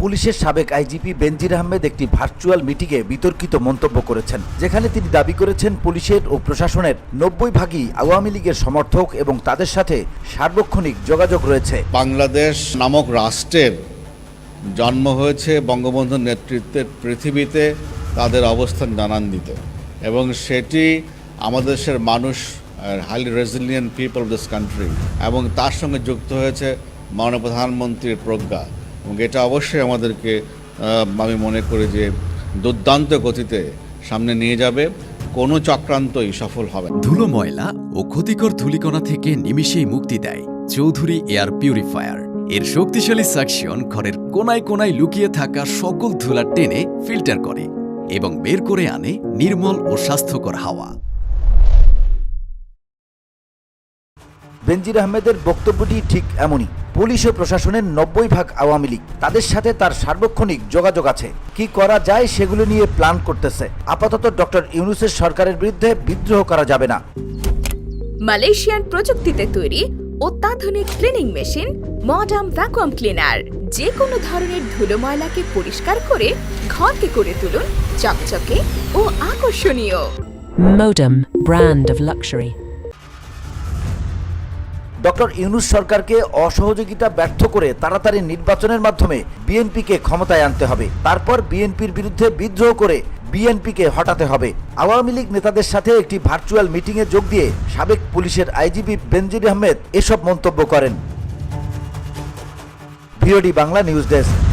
পুলিশের সাবেক আইজিপি বেনজির আহমেদ একটি ভার্চুয়াল মিটিংয়ে বিতর্কিত মন্তব্য করেছেন, যেখানে তিনি দাবি করেছেন পুলিশের ও প্রশাসনের নব্বই ভাগই আওয়ামী লীগের সমর্থক এবং তাদের সাথে সার্বক্ষণিক যোগাযোগ রয়েছে। বাংলাদেশ নামক রাষ্ট্রের জন্ম হয়েছে বঙ্গবন্ধুর নেতৃত্বের পৃথিবীতে তাদের অবস্থান জানান দিতে এবং সেটি আমাদের দেশের মানুষ highly resilient people of this country এবং তার সঙ্গে যুক্ত হয়েছে মাননীয় প্রধানমন্ত্রীর প্রজ্ঞা। এবং এটা অবশ্যই আমাদেরকে আমি মনে করি যে দুর্দান্ত গতিতে সামনে নিয়ে যাবে। কোনো চক্রান্তই সফল হবে। ধুলো ময়লা ও ক্ষতিকর ধূলিকণা থেকে নিমিষেই মুক্তি দেয় চৌধুরী এয়ার পিউরিফায়ার। এর শক্তিশালী সাকশন ঘরের কোনায় কোনায় লুকিয়ে থাকা সকল ধুলা টেনে ফিল্টার করে এবং বের করে আনে নির্মল ও স্বাস্থ্যকর হাওয়া। বেনজির আহমেদের বক্তব্যটি ঠিক এমনই। পুলিশ ও প্রশাসনের নব্বই ভাগ আওয়ামী লীগ তাদের সাথে তার সার্বক্ষণিক যোগাযোগ আছে। কি করা যায় সেগুলো নিয়ে প্ল্যান করতেছে। আপাতত ডক্টর ইউনুসের সরকারের বিরুদ্ধে বিদ্রোহ করা যাবে না। মালয়েশিয়ান প্রযুক্তিতে তৈরি অত্যাধুনিক cleaning machine modern vacuum cleaner যে কোনো ধরনের ধুলো ময়লাকে পরিষ্কার করে ঘরকে করে তুলুন চকচকে ও আকর্ষণীয়। Modem, brand of luxury. Doctor Yunus সরকারকে অসহযোগিতা ব্যর্থ করে তাড়াতাড়ি নির্বাচনের মাধ্যমে বিএনপিকে ক্ষমতায় আনতে হবে। তারপর বিএনপির বিরুদ্ধে বিদ্রোহ করে বিএনপিকে হটাতে হবে। আওয়ামী লীগ নেতাদের সাথে একটি ভার্চুয়াল মিটিংয়ে যোগ দিয়ে সাবেক পুলিশের আইজিপি বেনজির আহমেদ এসব মন্তব্য করেন। VOD Bangla news desk.